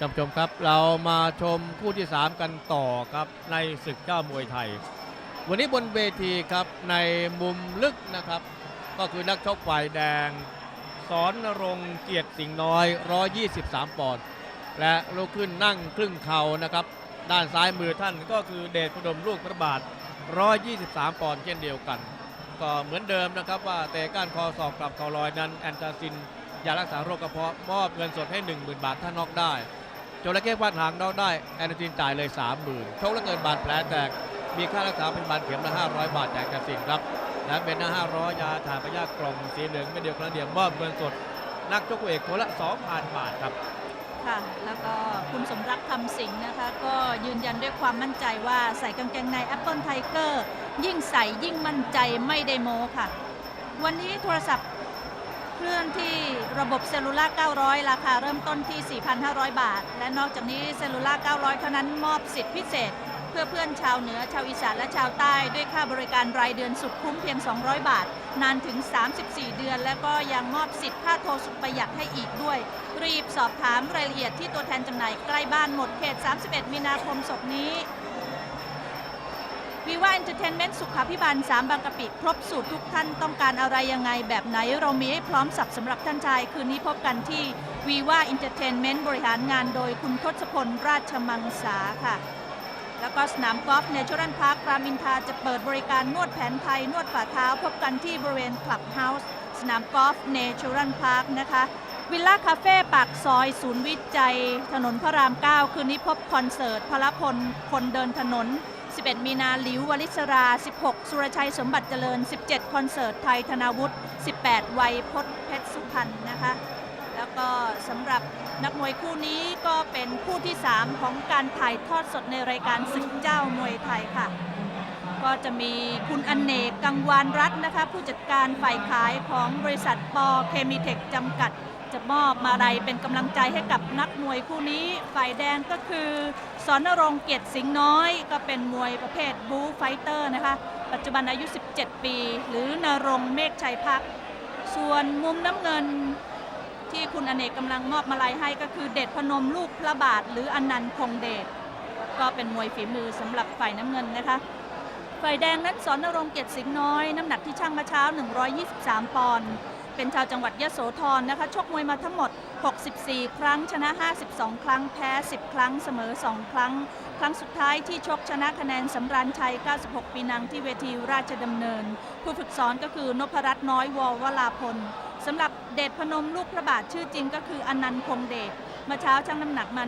ท่านผู้ชมครับเรามาชมคู่ที่ 3 กันต่อครับในศึกเจ้ามวยไทย วันนี้บนเวทีครับในมุมลึกนะครับ ก็คือนักชกฝ่ายแดง สอนรงเกียรติสิงห์น้อย 123 ปอนด์และลุกขึ้นนั่งครึ่งเข่านะครับ ด้านซ้ายมือท่านก็คือเดชพดมลูกพระบาท 123 ปอนด์เช่นเดียวกัน ก็เหมือนเดิมนะครับว่าเตะก้านคอศอกกลับเข่าลอยนั้นแอนตาซินยารักษาโรคกระเพาะมอบเงินสดให้ 10,000 บาทถ้าน็อกได้ จระเข้ฟาดหางน็อกได้แอนตาซินจ่ายเลย 30,000โชคแล้วเกินบาดแผลแตก มีค่ารักษาเป็นบาดเข็มละ500 บาทจากแอนตาซินครับ และเป็นหน้า500 ยาถ่ายพยาธิกล่องสีเหลืองไม่เดียวครั้งเดียวมอบเงินสด นักชกคู่เอกคนละ 2,000 บาทครับค่ะแล้วก็คุณสมรักคำสิงห์นะคะ ก็ยืนยันด้วยความมั่นใจว่าใส่กางเกงใน Apple Tiger ยิ่งใส่ยิ่งมั่นใจไม่ได้โม้ค่ะ วันนี้โทรศัพท์ เคลื่อนที่ระบบเซลลูล่า 900 ราคาเริ่มต้นที่ 4,500 บาท และนอกจากนี้เซลลูล่า 900 เท่านั้นมอบสิทธิพิเศษ เพื่อเพื่อนชาวเหนือชาวอีสานและชาวใต้ ด้วยค่าบริการรายเดือนสุดคุ้มเพียง 200 บาท นานถึง 34 เดือน และก็ยังมอบสิทธิ์ค่าโทรสุดประหยัดให้อีกด้วย รีบสอบถามรายละเอียดที่ตัวแทนจำหน่ายใกล้บ้านหมดเขต 31 มีนาคมศกนี้ วีว่าเอนเตอร์เทนเมนต์สุขาพิบาล3บางกะปิ ครบสูตรทุกท่านต้องการอะไรยังไงแบบไหน เรามีให้พร้อมสับสำหรับท่านชาย คืนนี้พบกันที่วีว่าเอนเตอร์เทนเมนต์บริหารงานโดยคุณทศพลราชมังสาค่ะ แล้วก็สนามกอล์ฟเนเชอรัลพาร์ครามอินทาจะเปิดบริการนวดแผนไทย นวดฝ่าเท้า พบกันที่บริเวณคลับเฮาส์สนามกอล์ฟเนเชอรัลพาร์คนะคะวิลล่าคาเฟ่ปากซอย ศูนย์วิจัย ถนนพระราม 9 คืนนี้พบคอนเสิร์ตพลพลคนเดินถนน 11 มีนาหลิววลิศรา 16 สุรชัยสมบัติเจริญ 17 คอนเสิร์ตไทยธนาวุฒิ 18 วัยพจน์เพชรสุพรรณนะคะ แล้วก็สำหรับนักมวยคู่นี้ก็เป็นคู่ที่ 3 ของการถ่ายทอดสดในรายการศึกเจ้ามวยไทยค่ะ ก็จะมีคุณอนเนกกังวานรัตน์นะคะ ผู้จัดการฝ่ายขายของบริษัทปอเคมีเทคจำกัด จะมอบมาลัยเป็นกำลังใจให้กับนักมวยคู่นี้ ฝ่ายแดงก็คือสอนนรงเกียรติสิงห์น้อย ก็เป็นมวยประเภทบูไฟเตอร์นะคะ ปัจจุบันอายุ 17 ปี หรือนรงเมฆชัยพัก ส่วนมุมน้ำเงินที่คุณอเนกกำลังมอบมาลัยให้ก็คือเดชพนมลูกพระบาท หรืออนันต์คงเดชก็เป็นมวยฝีมือสำหรับฝ่ายน้ำเงินนะคะฝ่ายแดงนั้นสอนนรงเกียรติสิงห์น้อย น้ำหนักที่ช่างมาเช้า 123 ปอนด์ เป็นชาวจังหวัดยะโสธรนะคะชกมวยมาทั้งหมด 64 ครั้ง ชนะ 52 ครั้ง แพ้ 10 ครั้ง เสมอ 2 ครั้ง ครั้งสุดท้ายที่ชกชนะคะแนนสำราญชัย 96 ปีนังที่เวทีราชดำเนิน ผู้ฝึกสอนก็คือนพรัตน์น้อยววลาพลสำหรับเดชพนมลูกพระบาทชื่อจริงก็คืออนันต์คงเดช เมื่อเช้าชั่งน้ำหนักมา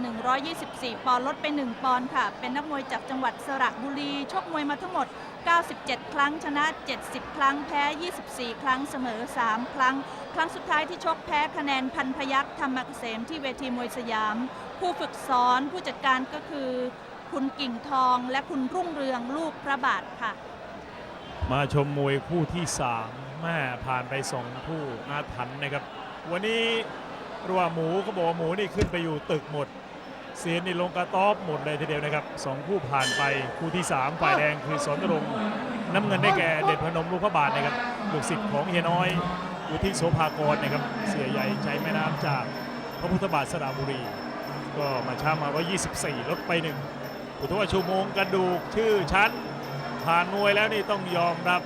124 ปอนด์ลดไป 1 ปอนด์ค่ะ เป็นนักมวยจากจังหวัดสระบุรี ชกมวยมาทั้งหมด 97 ครั้ง ชนะ 70 ครั้ง แพ้ 24 ครั้ง เสมอ 3 ครั้ง ครั้งสุดท้ายที่ชกแพ้คะแนนพันพยักษ์ธรรมเกษมที่เวทีมวยสยาม ผู้ฝึกสอนผู้จัดการก็คือ คุณกิ่งทอง และคุณรุ่งเรืองลูกพระบาทค่ะ มาชมมวยคู่ที่3แม่ผ่านไป 2 คู่อาถรรพ์นะครับ วันนี้ รัวาหมูเขาบอกว่าหมูนี่ขึ้นไปอยู่ตึกหมด เสียนนี่ลงกระต๊อบหมดเลยทีเดียวนะครับสองคู่ผ่านไปคู่ที่3ฝ่ายแดงคือสนรงค์น้ำเงินได้แก่เด็ดพนมลูกพระบาทนะครับลูกศิษย์ของเฮียน้อยอุทิศโสภากรนะครับเสียใหญ่ใจแม่น้ำจากพระพุทธบาทสระบุรี ก็มาช้ามาว่า24 ลดไปหนึ่งอุทวชูโมงกระดูกชื่อชั้น ผ่านมวยแล้วนี่ต้องยอมรับ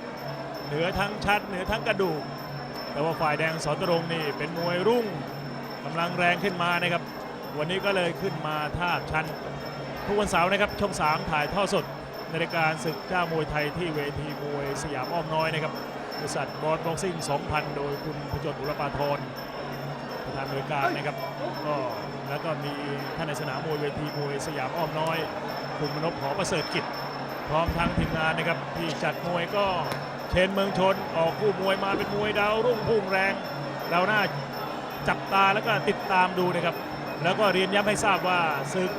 เหนือทั้งชัดเหนือทั้งกระดูก แต่ว่าฝ่ายแดงสอนตรงค์นี่เป็นมวยรุ่ง กำลังแรงขึ้นมานะครับ วันนี้ก็เลยขึ้นมาท่าชั้น ทุกวันเสาร์นะครับช่อง3ถ่ายท่อสดในรายการศึกเจ้ามวยไทยที่เวทีมวยสยามอ้อมน้อยนะครับบริษัทบอสบ็อกซิ่ง 2,000 โดยคุณพจน์อุรปาทรประธานบริการนะครับก็แล้วก็มีท่านในสนามมวยเวทีมวยสยามอ้อมน้อย คุณมนพหอประเสริฐกิจ พร้อมทั้งทีมงานนะครับที่จัดมวยก็เชนเมืองชนออกคู่มวยมาเป็นมวยดาวรุ่งพุ่งแรงเราหน้า จับตาแล้วก็ติดตามดูนะครับ แล้วก็เรียนย้ำให้ทราบว่าศึก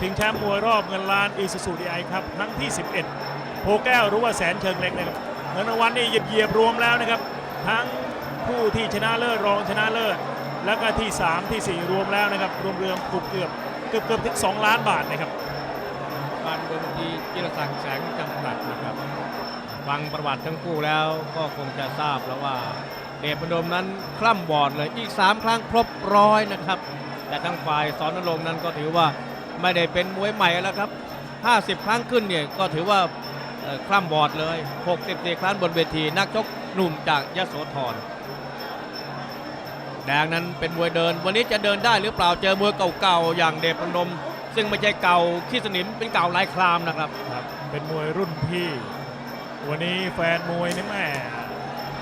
ชิงแชมป์มวยรอบเงินล้านอีซูซูดีไอครับครั้งที่ 11 โพแก้วรือว่าแสนเชิงเล็กนะครับเงินรางวัลนี่เหยียบรวมแล้วนะครับ ทั้งผู้ที่ชนะเลิศรองชนะเลิศแล้วก็ที่ 3 ที่ 4 รวมแล้วนะครับ รวมเรืองเกือบเกือบเกือบเกือบถึง 2 ล้านบาทนะครับบ้านบนทีจิรศักดิ์แสงจำกัดนะครับ ฟังประวัติทั้งคู่แล้วก็คงจะทราบแล้วว่า เดชพนมนั้นคล่ำบอดเลยอีก 3 ครั้งครบร้อยนะครับ แต่ทั้งฝ่ายสอนนรงนั้นก็ถือว่าไม่ได้เป็นมวยใหม่แล้วครับ 50 ครั้งขึ้นเนี่ยก็ถือว่าคล่ำบอดเลย 64 ครั้งบนเวทีนักชกหนุ่มจากยโสธรแดงนั้นเป็นมวยเดิน วันนี้จะเดินได้หรือเปล่าเจอมวยเก่าๆอย่างเดชพนม ซึ่งไม่ใช่เก่าขี้สนิมเป็นเก่าลายครามนะครับครับเป็นมวยรุ่นพี่ วันนี้แฟนมวยนี่แม่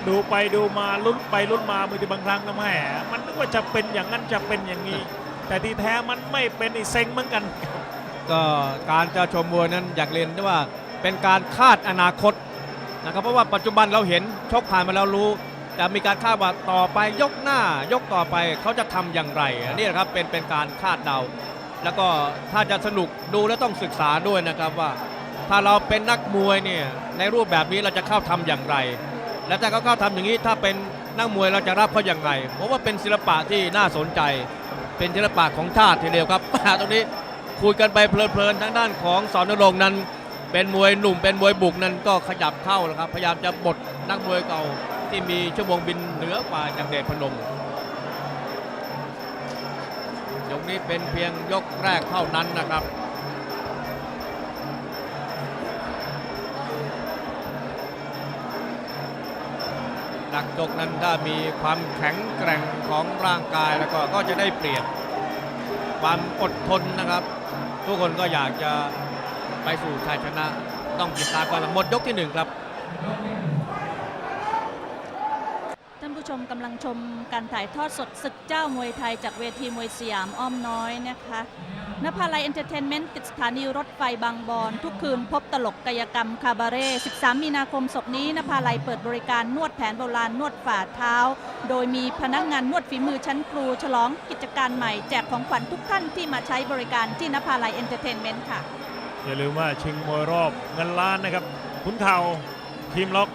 ดูไปดูมาลุ้นไปลุ้นมามือที่บางครั้งนะแม่มันนึกว่าจะเป็นอย่างนั้นจะเป็นอย่างนี้ แต่ที่แท้มันไม่เป็นอีเซ็งเหมือนกัน ก็การจะชมมวยนั้นอยากเรียนได้ว่าเป็นการคาดอนาคตนะครับเพราะว่าปัจจุบันเราเห็นชกผ่านมาแล้วรู้แต่มีการคาดว่าต่อไปยกหน้ายกต่อไปเขาจะทำอย่างไรอันนี้นะครับเป็นเป็นการคาดเดา แล้วก็ถ้าจะสนุกดูแล้วต้องศึกษาด้วยนะครับว่า ถ้าเราเป็นนักมวยเนี่ยในรูปแบบนี้เราจะเข้าทำอย่างไร และถ้าเขาเข้าทำอย่างนี้ถ้าเป็นนักมวยเราจะรับเขาอย่างไรผมว่าเป็นศิลปะที่น่าสนใจ เป็นศิลปะของชาติทีเดียวครับตรงนี้คุยกันไปเพลินๆทางด้านของสอนนรงนั้น เป็นมวยหนุ่มเป็นมวยบุกนั้นก็ขยับเข้าแล้วครับพยายามจะบดนักมวยเก่าที่มีชั่วโมงบินเหนือกว่าจากเดชพนมยกนี้เป็นเพียงยกแรกเท่านั้นนะครับ นักชกนั้นถ้ามีความแข็งแกร่งของร่างกายแล้วก็ก็จะได้เปรียบความอดทนนะครับ ทุกคนก็อยากจะไปสู่ชัยชนะ ต้องติดตามกันหมดยกที่หนึ่งครับท่านผู้ชมกำลังชมการถ่ายทอดสดศึกเจ้ามวยไทยจากเวทีมวยสยามอ้อมน้อยนะคะ นภาลัยเอนเตอร์เทนเมนต์ติดสถานีรถไฟบางบอน ทุกคืนพบตลกกายกรรมคาบาเร่ 13 มีนาคมศกนี้นภาลัยเปิดบริการนวดแผนโบราณนวดฝ่าเท้า โดยมีพนักงานนวดฝีมือชั้นครู ฉลองกิจการใหม่แจกของขวัญทุกท่านที่มาใช้บริการที่นภาลัยเอนเตอร์เทนเมนต์ค่ะ อย่าลืมว่าชิงมวยรอบเงินล้านนะครับขุนเข่าทีมล็อก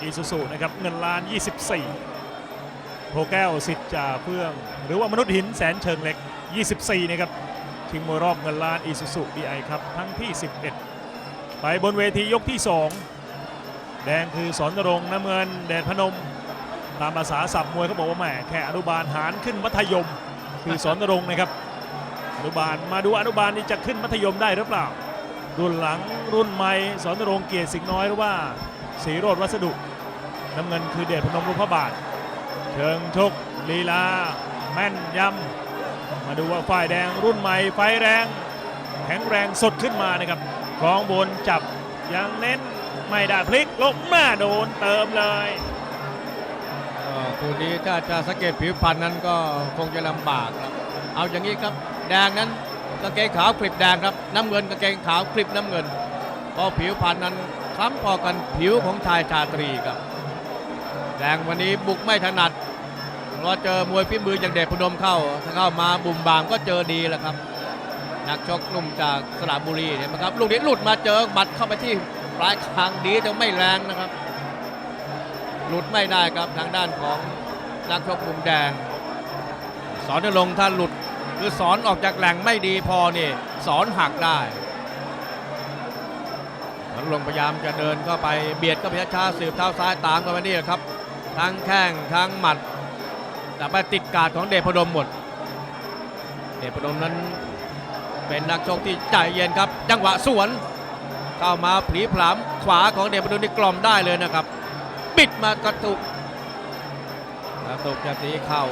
อีซูซูนะครับเงินล้าน 24 โพแก้วสิทธิ์จ่าเฟื่อง หรือว่ามนุษย์หินแสนเชิงเล็ก 24 นะครับ ชิงมวยรอบเงินล้านอีซูซูดีไอครับทั้งที่ 11 ไปบนเวทียกที่ 2 แดงคือสอนรงน้ำเงินแดดพนม ตามภาษาศัพท์มวยเขาบอกว่าแหมแค่อนุบาลหารขึ้นมัธยม คือสอนรงนะครับอนุบาลมาดูอนุบาลนี่จะขึ้นมัธยมได้หรือเปล่า รุ่นหลังรุ่นใหม่สอนรงเกียรติสิงห์น้อยหรือว่าสีโรดวัสดุ น้ำเงินคือเดชพนมรุพบาท เชิงชกลีลา แม่นยำ มาดูว่าฝ่ายแดงรุ่นใหม่ไฟแรง แข็งแรงสดขึ้นมานะครับคล้องบนจับยังเน้นไม่ได้พลิกลงมาโดนเติมเลยคู่นี้ถ้าจะสังเกตผิวพรรณนั้นก็คงจะลำบากครับ เอาอย่างนี้ครับ แดงนั้นกางเกงขาวคลิปแดงครับ น้ำเงินกางเกงขาวคลิปน้ำเงินเพราะผิวพรรณนั้นคล้ำพอกันผิวของชายชาตรีครับ แดงวันนี้บุกไม่ถนัด รอเจอมวยฝีมืออย่างเดชพนมเข้าถ้าเข้ามาบุ่มบามก็เจอดีแหละครับ นักชกนุ่มจากสระบุรีเห็นไหมครับลูกนี้หลุดมาเจอบัดเข้าไปที่ปลายคางดีแต่ไม่แรงนะครับ หลุดไม่ได้ครับทางด้านของนักชกมุมแดง สอนนรงค์ถ้าหลุดคือสอนออกจากแหล่งไม่ดีพอนี่สอนหักได้สอนนรงพยายามจะเดินเข้าไปเบียดก็พยายามช้าสืบเท้าซ้ายตามกันไปนี่ครับ ทั้งแข้งทั้งหมัด แต่ไปติดการของเดชพนมหมด เดชพนมนั้นเป็นนักชกที่ใจเย็นครับ จังหวะสวน เข้ามาผีผลามขวาของเดชพนมนี่กล่อมได้เลยนะครับ บิดมากระตุกกระตุกจะตีเข่า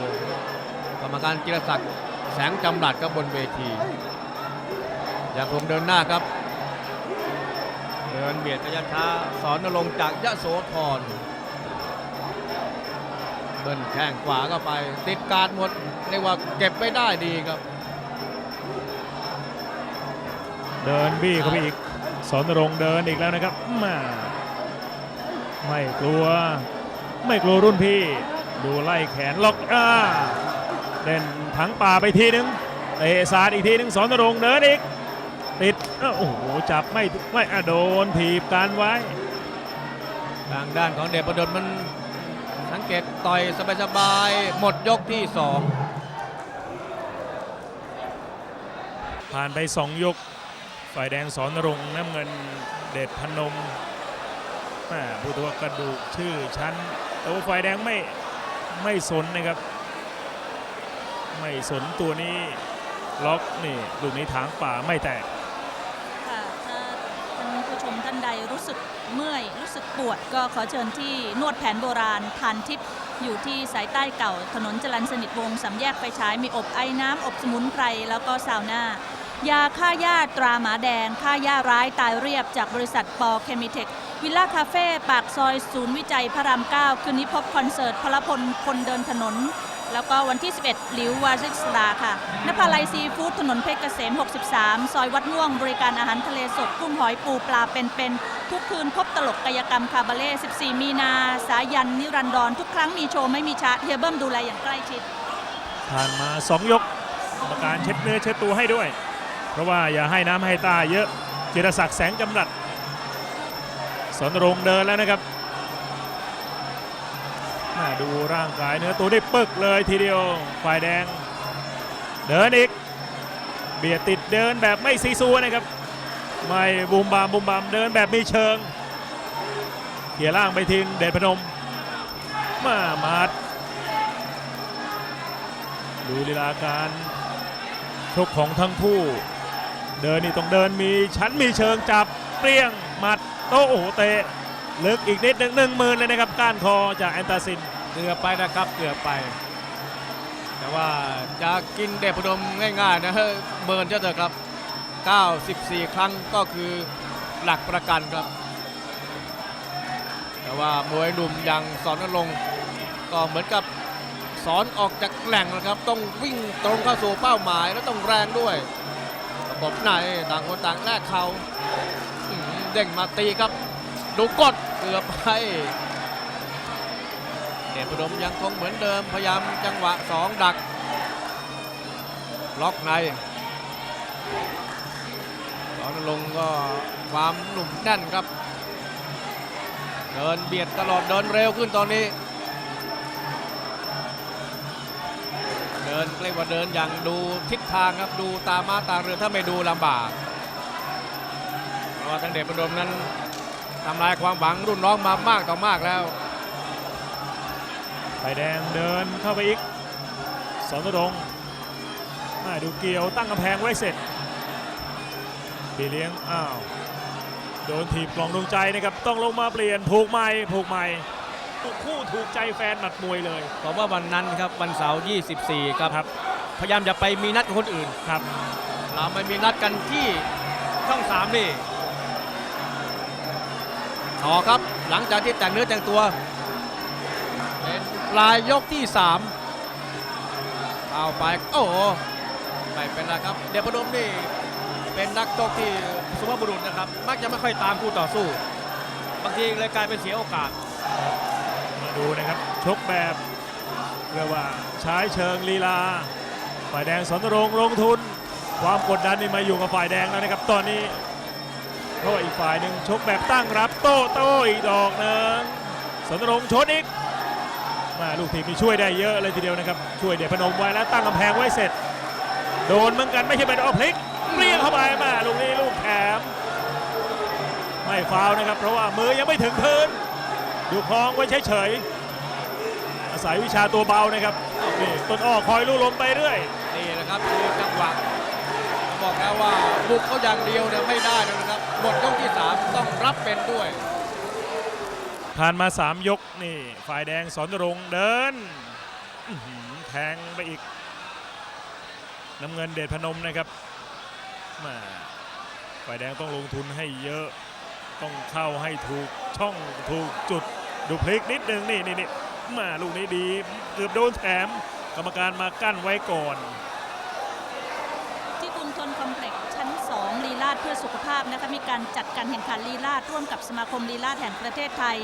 กรรมการจิรศักดิ์แสงจำรัดก็บนเวทียังคงเดินหน้าครับ เดินเบียดระยะช้าสอนนรงจากยะโสธร บิ้ลแข้งขวาเข้าไป ติดการดหมดเรียกว่าเก็บไม่ได้ดีครับ เดินบี้เข้าไปอีกสอนนรงค์เดินอีกแล้วนะครับแมาไม่กลัว ไม่กลัวรุ่นพี่ ดูไล่แขนล็อกอ่าเด่นถังป่าไปทีนึงเตะสาดอีกทีนึงสอนนรงค์เดินอีก ติดอ้าวโอ้โหจับไม่ไม่อะโดนถีบกันไว้ ทางด้านของเดชประดลมัน สังเกตต่อยสบายๆหมดยกที่สองผ่านไป 2 ยก ฝ่ายแดงสอนนรงค์น้ำเงินเดชพนมแม่พูดถึงว่ากระดูกชื่อชั้นแต่ว่าฝ่ายแดงไม่ไม่สนนะครับดไม่สนตัวนี้ล็อกนี่ลูกนี้ถางป่าไม่แตกค่ะถ้าท่านผู้ชมท่านใดรู้สึก เมื่อยรู้สึกปวดก็ขอเชิญที่นวดแผนโบราณทานทิพย์อยู่ที่สายใต้เก่า ถนนจรัญสนิทวงศ์สามแยกไฟฉายมีอบไอ้น้ำอบสมุนไพรแล้วก็ซาวน่ายาฆ่าหญ้าตราหมาแดงฆ่าหญ้าร้ายตายเรียบจากบริษัทปอเคมีเทควิลล่าคาเฟ่ปากซอยศูนย์วิจัยพระราม9คืนนี้พบคอนเสิร์ตพลพลคนเดินถนน แล้วก็วันที่ 11หลิววาซิสลาค่ะนภาลัยซีฟู้ดถนนเพชรเกษม 63 ซอยวัดม่วง บริการอาหารทะเลสดกุ้งหอยปูปลาเป็นๆทุกคืนพบตลกกายกรรมคาบาเล่ 14 มีนา สายัน นิรันดร ทุกครั้งมีโชว์ไม่มีชาเฮียเบิ้มดูแลอย่างใกล้ชิด ผ่านมา 2 ยกกรรมการเช็ดเนื้อเช็ดตัวให้ด้วย เพราะว่าอย่าให้น้ำให้ตาเยอะจิรศักดิ์แสงจำรัดสนรงเดินแล้วนะครับ ดูร่างกายเนื้อตัวได้ปึกเลยทีเดียว ฝ่ายแดง เดินอีก เบียดติดเดินแบบไม่ซีซัวนะครับ ไม่บูมบามบูมบามเดินแบบมีเชิงเขี่ยล่างไปทิ้งเดชพนม มามาดดูลีลาการชกของทั้งคู่ เดินนี่ต้องเดินมีชั้นมีเชิงจับเปรี้ยงหมัดโต้โอ้โหเตะ ลึกอีกนิดหนึ่งหนึ่งหมื่นเลยนะครับก้านคอจากแอนตาซินเกือบไปนะครับเกือบไป แต่ว่าจะกินเดชพนมง่ายๆนะเบิร์นเจ้าเถอะครับ 94 ครั้งก็คือหลักประกันครับ แต่ว่ามวยหนุ่มอย่างสอนนรงก็เหมือนกับสอนออกจากแหล่งนะครับ ต้องวิ่งตรงเข้าสู่เป้าหมายแล้วต้องแรงด้วยระบบในต่างคนต่างแลกเขาเด้งมาตีครับดูกด เกือบไปเดชพนมยังคงเหมือนเดิมพยายามจังหวะสองดัก ล็อกในสอนลงก็ความหนุ่มแน่นครับ เดินเบียดตลอดเดินเร็วขึ้นตอนนี้ เดินเรียกว่าเดินอย่างดูทิศทางครับดูตามาตาเรือถ้าไม่ดูลำบากเพราะทั้งเดชพนมนั้น ทำลายความหวังรุ่นน้องมามากต่อมากแล้วไฟแดงเดินเข้าไปอีกสอนรงค์น่าดูเกี่ยวตั้งกำแพงไว้เสร็จปีเลี้ยงอ้าวโดนถีบกล่องดวงใจนะครับต้องลงมาเปลี่ยนผูกใหม่ผูกใหม่ทุกคู่ถูกใจแฟนหมัดมวยเลยผมว่าวันนั้นครับวันเสาร์24ครับครับพยายามจะไปมีนัดกับคนอื่นครับ เราไปมีนัดกันที่ช่องสามนี่ ต่อครับหลังจากที่แต่งเนื้อแต่งตัวเป็นปลายยกที่สามเอาไปโอ้ไม่เป็นไรครับ เดชพนมนี่เป็นนักชกที่สุภาพบุรุษนะครับ มักจะไม่ค่อยตามคู่ต่อสู้ บางทีเลยกลายเป็นเสียโอกาส มาดูนะครับชกแบบเรียกว่าใช้เชิงลีลา ฝ่ายแดงสนรงลงทุน ความกดดันนี่มาอยู่กับฝ่ายแดงแล้วนะครับตอนนี้ เพราะอีกฝ่ายหนึ่งชกแบบตั้งรับโต้โต้อีกดอกหนึ่งสนรงชนอีกมาลูกทีมนี่ช่วยได้เยอะเลยทีเดียวนะครับ ช่วยเดชพนมไว้แล้วตั้งกำแพงไว้เสร็จ โดนเหมือนกันไม่ใช่เป็นออพลิกเปรี้ยงเข้าไปมาลูกนี้ลูกแถมไม่ฟาวนะครับ เพราะว่ามือยังไม่ถึงพื้นดูคลองไว้เฉยๆอาศัยวิชาตัวเบานะครับนี่ต้นอ้อคอยลู่ลมไปเรื่อยนี่แหละครับคือจังหวะ บอกแล้วว่าบุกเขาอย่างเดียวเนี่ยไม่ได้นะครับหมดยกที่สามต้องรับเป็นด้วย ผ่านมา 3 ยกนี่ ฝ่ายแดงสอนรงเดินแทงไปอีก น้ำเงินเดชพนมนะครับมาฝ่ายแดงต้องลงทุนให้เยอะต้องเข้าให้ถูกช่องถูกจุดดูพลิกนิดนึงนี่นี่นี่มาลูกนี้ดีเกือบโดนแถมกรรมการมากั้นไว้ก่อน ที่กรุงทนคอมเพล็กซ์ชั้น 2 ลีลาดเพื่อสุขภาพนะคะมีการจัดการแข่งขันลีลาดร่วมกับสมาคมลีลาดแห่งประเทศไทย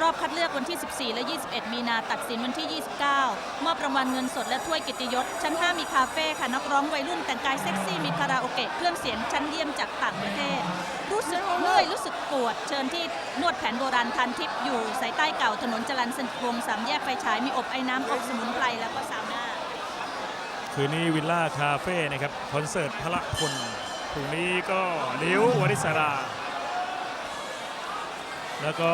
รอบคัดเลือกวันที่ 14 และ 21 มีนาตัดสินวันที่ 29 มอบรางวัลเงินสดและถ้วยกิตติยศ ชั้น 5 มีคาเฟ่ค่ะนักร้องวัยรุ่นแต่งกายเซ็กซี่มีคาราโอเกะเครื่องเสียงชั้นเยี่ยมจากต่างประเทศ รู้สึกเมื่อยรู้สึกปวด เชิญที่นวดแผนโบราณทันทิพย์อยู่สายใต้เก่าถนนจรัญสนิทวงศ์สามแยกไฟฉายมีอบไอ้น้ำอบสมุนไพรแล้วก็ซาวน่าคืนนี้วิลล่าคาเฟ่นะครับคอนเสิร์ตพระพล พรุ่งนี้ก็ลิววริศรา แล้วก็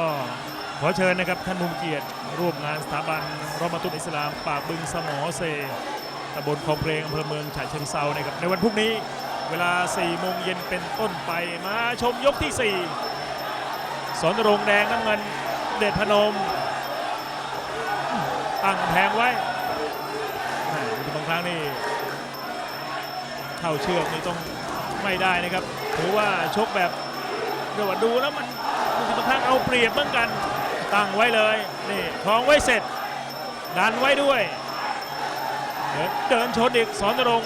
ขอเชิญนะครับท่านมุมเกียรติร่วมงานสถาบันรอมาตุลอิสลามปากบึงสมอเซตำบลคลองเพลงอำเภอเมืองฉะเชิงเซานะครับในวันพรุ่งนี้เวลา 4 โมงเย็นเป็นต้นไปมาชมยกที่ 4 สอนรงแดงน้ำเงินเดชพนม ตั้งแพงไว้บางครั้งนี่เข้าเชือกนี่ต้อง ไม่ได้นะครับ ถือว่าชกแบบเดี๋ยวว่าดูแล้วมันบางครั้งเอาเปรียบเหมือนกัน ตั้งไว้เลยนี่คล้องไว้เสร็จดันไว้ด้วยเดินชนอีกสอนรง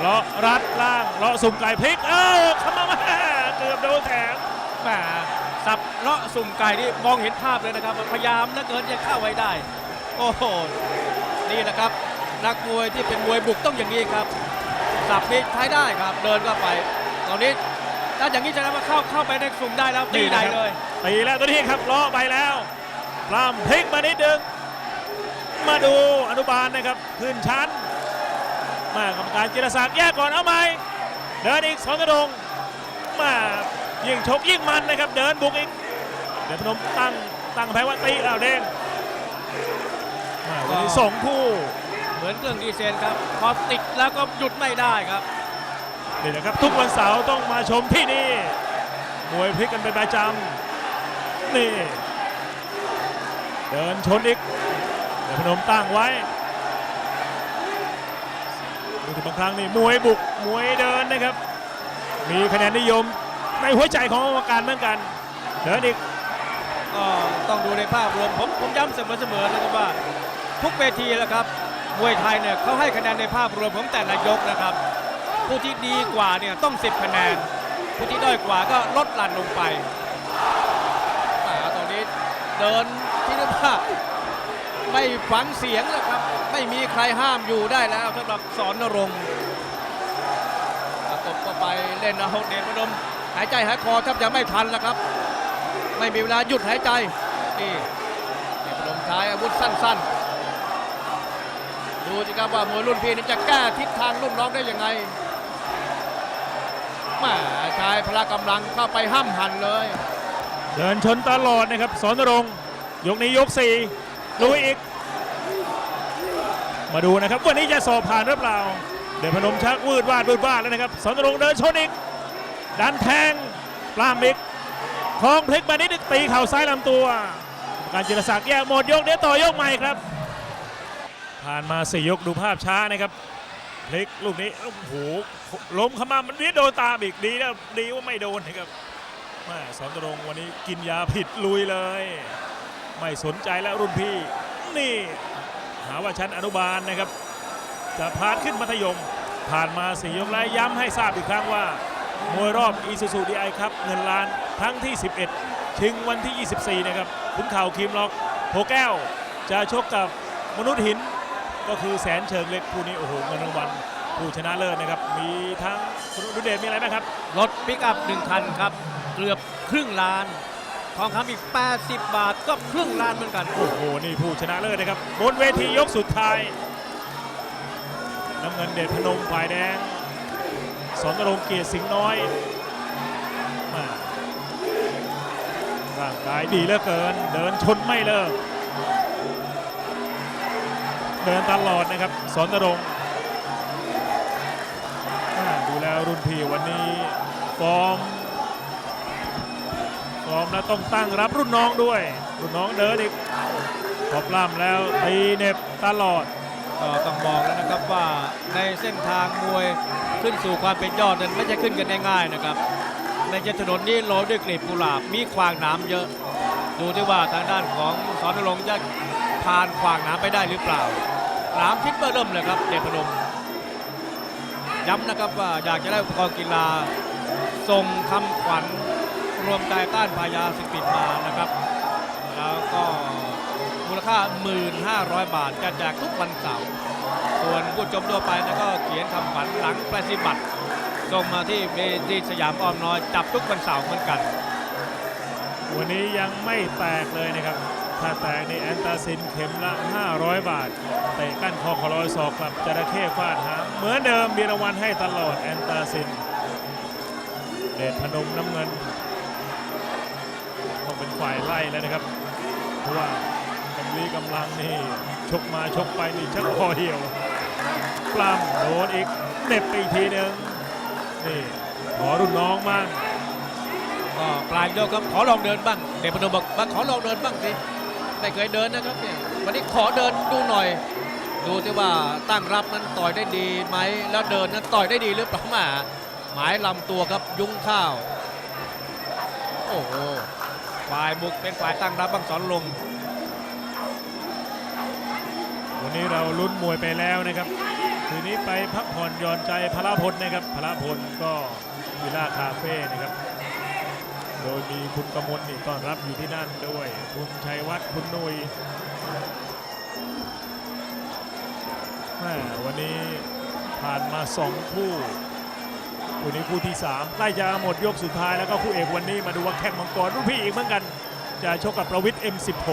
เลาะรัดล่างเลาะสุ่มไก่พลิกเอ้าขมาม่เกือบโดนแถมแหมสับเลาะสุ่มไก่นี่มองเห็นภาพเลยนะครับพยายามเหลือเกินจะเข้าไว้ได้ โอ้โหนี่แหละครับนักมวยที่เป็นมวยบุกต้องอย่างนี้ครับ สับนี้ใช้ได้ครับเดินเข้าไป ตอนนี้ถ้าอย่างนี้จะได้ว่าเข้าเข้าไปในสุ่มได้แล้วตีได้เลยตีแล้วตัวนี้ครับเลาะไปแล้วปล้ำพลิกมานิดนึงมาดูอนุบาลนะครับขึ้นชั้น มากรรมการจิรศักดิ์แยกก่อนเอาไหมเดินอีกสอนนรงค์มายิ่งชกยิ่งมันนะครับ เดินบุกอีกเดี๋ยวพนมตั้งตั้งแพ้ว่าตีเอาวเด้งมาวันนี้สองคู่เห มือนเครื่องดีเซลครับพอติดแล้วก็หยุดไม่ได้ครับนี่แหละครับทุกวันเสาร์ต้องมาชมที่นี่มวยพลิกกันเป็นประจำนี่ เดินชนอีกเดี๋ยวพนมตั้งไว้ดูที่บางครั้งนี่มวยบุกมวยเดินนะครับ มีคะแนนนิยมในหัวใจของกรรมการเหมือนกันเดินอีกก็ต้องดูในภาพรวมผมผมย้ำเสมอๆนะครับว่าทุกเวทีแล้วครับ มวยไทยเนี่ยเขาให้คะแนนในภาพรวมของแต่ละยกนะครับ ผู้ที่ดีกว่าเนี่ยต้อง 10 คะแนน ผู้ที่ด้อยกว่าก็ลดหลั่นลงไปอ่าตอนนี้เดินที่เรียกว่าไม่ฟังเสียงแล้วครับ ไม่มีใครห้ามอยู่ได้แล้วสำหรับสอนนรงค์ตบเข้าไปเล่นเอาเดชพนมหายใจหายคอแทบจะไม่ทันแล้วครับ ไม่มีเวลาหยุดหายใจนี่เดชพนมใช้อาวุธสั้น ๆ ดูสิครับว่ามวยรุ่นพี่นี่จะแก้ทิศทางรุ่นน้องได้ยังไงแมาใช้พละกำลังเข้าไปห้ามหันเลย เดินชนตลอดนะครับสอนรงยกนี้ยกสี่ลุยอีก มาดูนะครับวันนี้จะสอบผ่านหรือเปล่า เดินพนมชักวืดวาดวืดวาดแล้วนะครับสอนรงเดินชนอีกดันแทงปลามอีกคลองพลิกมานิดตีเข่าซ้ายลำตัว การจิรศักดิ์แยกหมดยกเดี๋ยวต่อยกใหม่ครับ ผ่านมาสี่ยกดูภาพช้านะครับพลิกลูกนี้โอ้โหล้มเข้ามามันนิดโดนตามอีกดีนะดีว่าไม่โดนนะครับแม่สอนตรงวันนี้กินยาผิดลุยเลย ไม่สนใจแล้วรุ่นพี่ นี่ หาว่าชั้นอนุบาลนะครับ จะพาดขึ้นมัธยม ผ่านมาสี่ยกแล้วย้ำให้ทราบอีกครั้งว่ามวยรอบอีซูซูดีไอครับเงินล้านครั้งที่ 11 ชิงวันที่ 24 นะครับขุนเข่าคิมล็อกโพแก้ว จะชกกับมนุษย์หิน ก็คือแสนเชิงเล็กคู่นี้โอ้โหเงินรางวัลผู้ชนะเลิศนะครับ มีทั้งคุณดุเดชมีอะไรบ้างครับ รถปิกอัพหนึ่งคันครับ เกือบครึ่งล้าน ทองคำอีก 80 บาทก็ครึ่งล้านเหมือนกัน โอ้โห นี่ผู้ชนะเลิศนะครับ บนเวทียกสุดท้าย น้ำเงินเดชพนมฝ่ายแดงสอนนรงค์เกียรติสิงห์น้อยมาร่างกายดีเหลือเกิน เดินชนไม่เลิก เดินตลอดนะครับสอนนรงดูแล้วรุ่นพี่วันนี้ฟอร์มพร้อมแล้วต้องตั้งรับรุ่นน้องด้วย รุ่นน้องเดินอีกพอปล้ำแล้วตีเน็บตลอดก็ต้องบอกแล้วนะครับว่าในเส้นทางมวยขึ้นสู่ความเป็นยอดนั้นไม่ใช่ขึ้นกันง่ายๆนะครับ ในจถนนนี้โรยด้วยกลีบกุหลาบมีขวางน้ำเยอะ ดูที่ว่าทางด้านของสอนรงจะผ่านขวางน้ำไปได้หรือเปล่า หน้ำทิศเบอร์เริ่มเลยครับเดชพนมย้ำนะครับว่าอยากจะได้อุปกรณ์กีฬาส่งคำขวัญรวมใจต้านพายาสิปิดมานะครับ แล้วก็มูลค่า 1,500 บาทจะแจกทุกวันเสาร์ส่วนผู้ชมทั่วไปนะก็เขียนคำขวัญหลังประสิบัติส่งมาที่เวทีสยามอ้อมน้อยจับทุกวันเสาร์เหมือนกัน วันนี้ยังไม่แตกเลยนะครับ ถ้าแตกนี่แอนตาซินเข็มละ 500 บาท เตะกั้นคอคอลอยศอกกับจระเข้ฟาดหางเหมือนเดิมมีรางวัลให้ตลอดแอนตาซิน เดชพนมน้ำเงินต้องเป็นฝ่ายไล่แล้วนะครับ เพราะว่ากำลีกำลังนี่ชกมาชกไปนี่ชักคอเหี่ยวปล้ำโดนอีกเน็บไปอีกทีหนึ่งนี่ขอรุ่นน้องมั่งก็ปลายยกครับขอลองเดินบ้างเดชพนมบอกมาขอลองเดินบ้างสิ ไม่เคยเดินนะครับเนี่ยวันนี้ขอเดินดูหน่อย ดูที่ว่าตั้งรับนั้นต่อยได้ดีไหมแล้วเดินนั้นต่อยได้ดีหรือเปล่าหมาหมายลำตัวครับยุ้งข้าว โอ้โหฝ่ายบุกเป็นฝ่ายตั้งรับบังสอนลง วันนี้เราลุ้นมวยไปแล้วนะครับคืนนี้ไปพักผ่อนหย่อนใจพละพลนะครับพละพลก็วิลล่าคาเฟ่นะครับ โดยมีคุณกมลนี่ต้อนรับอยู่ที่นั่นด้วย คุณชัยวัฒน์คุณนุยแม่วันนี้ผ่านมาสองคู่คู่นี้คู่ที่ 3 ใกล้จะหมดยกสุดท้ายแล้วก็คู่เอกวันนี้มาดูว่าแข่งมังกรรุ่นพี่อีกเหมือนกัน จะชกกับประวิทย์ M16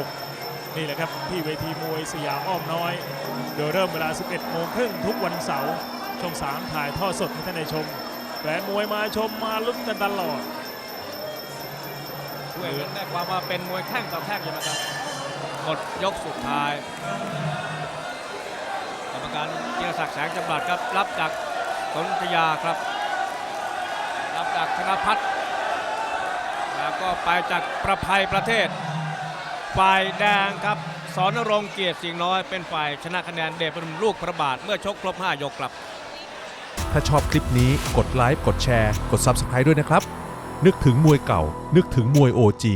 นี่แหละครับ ที่เวทีมวยสยามอ้อมน้อย โดยเริ่มเวลา 11โมงครึ่งทุกวันเสาร์ช่อง3ถ่ายทอดสดให้ท่านได้ชมแฟนมวยมาชมมาลุ้นกันตลอด วยเงินได้ความว่าเป็นมวยแข้งต่อแข้งอยู่นะครับหมดยกสุดท้าย กรรมการจิรศักดิ์แสงจำรัดครับ รับจากสนธยาครับ รับจากธนพัฒน์แล้วก็ไปจากประภัยประเทศ ฝ่ายแดงครับสอนรงเกียรติสิงห์น้อยเป็นฝ่ายชนะคะแนนเดชเป็นลูกพระบาทเมื่อชกครบ 5 ยกครับ ถ้าชอบคลิปนี้กดไลค์กดแชร์ กด Subscribe ด้วยนะครับ นึกถึงมวยเก่า นึกถึงมวยโอจี